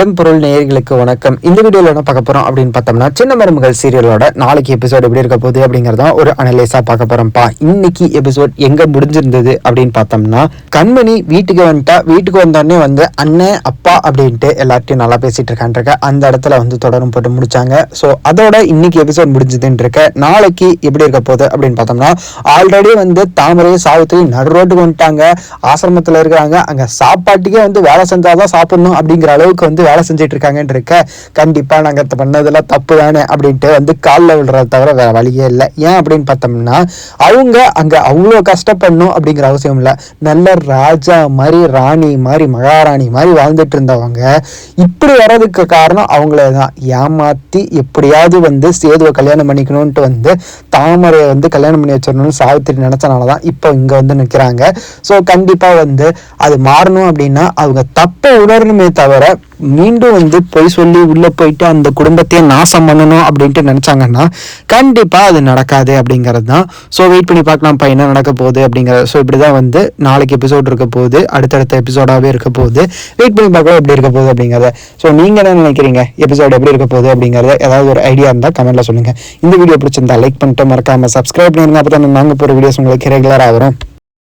இடம் பொருள் நேயர்களுக்கு வணக்கம். இந்த வீடியோவில் என்ன பார்க்க போகிறோம் அப்படின்னு பார்த்தோம்னா சின்ன மருமகள் சீரியலோட நாளைக்கு எபிசோட் எப்படி இருக்க போகுது அப்படிங்கிறத ஒரு அனலைஸாக பார்க்க போகிறோம்ப்பா இன்னைக்கு எபிசோட் எங்கே முடிஞ்சிருந்தது அப்படின்னு பார்த்தோம்னா கண்மணி வீட்டுக்கு வந்துட்டா வீட்டுக்கு வந்தோடனே வந்து அண்ணன் அப்பா அப்படின்ட்டு எல்லார்ட்டையும் நல்லா பேசிட்டு இருக்கான்ருக்க அந்த இடத்துல வந்து தொடரும் போட்டு முடிச்சாங்க. ஸோ அதோட இன்னைக்கு எபிசோட் முடிஞ்சதுன்னு இருக்க நாளைக்கு எப்படி இருக்க போகுது அப்படின்னு பார்த்தோம்னா ஆல்ரெடி வந்து தாமரையும் சாவித்திரி நடு ரோட்டுக்கு வந்துட்டாங்க. ஆசிரமத்தில் இருக்கிறாங்க. அங்கே சாப்பாட்டுக்கே வந்து வேலை செஞ்சாதான் சாப்பிடணும் அப்படிங்கிற அளவுக்கு வந்து வேலை செஞ்சுட்டு இருக்காங்கன்னு இருக்க கண்டிப்பாக நாங்கள் இத பண்ணதெல்லாம் தப்பு தானே அப்படின்ட்டு வந்து காலில் விழுறத தவிர வேறு வழியே இல்லை. ஏன் அப்படின்னு பார்த்தோம்னா அவங்க அங்கே அவ்வளோ கஷ்டப்படணும் அப்படிங்கிற அவசியம் இல்லை. நல்ல ராஜா மாதிரி ராணி மாதிரி மகாராணி மாதிரி வாழ்ந்துட்டு இருந்தவங்க இப்படி வர்றதுக்கு காரணம் அவங்களே தான் ஏமாற்றி எப்படியாவது வந்து சேதுவை கல்யாணம் பண்ணிக்கணும்ட்டு வந்து தாமரையை வந்து கல்யாணம் பண்ணி வச்சிடணும்னு சாவித்திரி நினச்சனால தான் இப்போ இங்கே வந்து நிற்கிறாங்க ஸோ கண்டிப்பாக வந்து அது மாறணும் அப்படின்னா அவங்க தப்பை உணரணுமே தவிர மீண்டும் வந்து பொய் சொல்லி உள்ளே போயிட்டு அந்த குடும்பத்தையே நாசம் பண்ணணும் அப்படின்ட்டு நினச்சாங்கன்னா கண்டிப்பாக அது நடக்காது அப்படிங்கிறது தான் ஸோ வெயிட் பண்ணி பார்க்கலாம் இப்போ என்ன நடக்க போகுது அப்படிங்கிறது ஸோ இப்படிதான் வந்து நாளைக்கு எபிசோட் இருக்க போகுது அடுத்தடுத்த எபிசோடாகவே இருக்க போகுது. வெயிட் பண்ணி பார்க்கலாம் எப்படி இருக்க போகுது அப்படிங்கிறத. ஸோ நீங்கள் என்ன நினைக்கிறீங்க? எபிசோட் எப்படி இருக்க போகுது அப்படிங்கிறத ஏதாவது ஒரு ஐடியா இருந்தால் கமெண்ட்டில் சொல்லுங்க. இந்த வீடியோ பிடிச்சிருந்தா லைக் பண்ணிட்டு மறக்காமல் சப்ஸ்கிரைப் பண்ணிருங்க. அப்போ தான் நாங்கள் போகிற வீடியோஸ் உங்களுக்கு ரெகுலராக வரும்.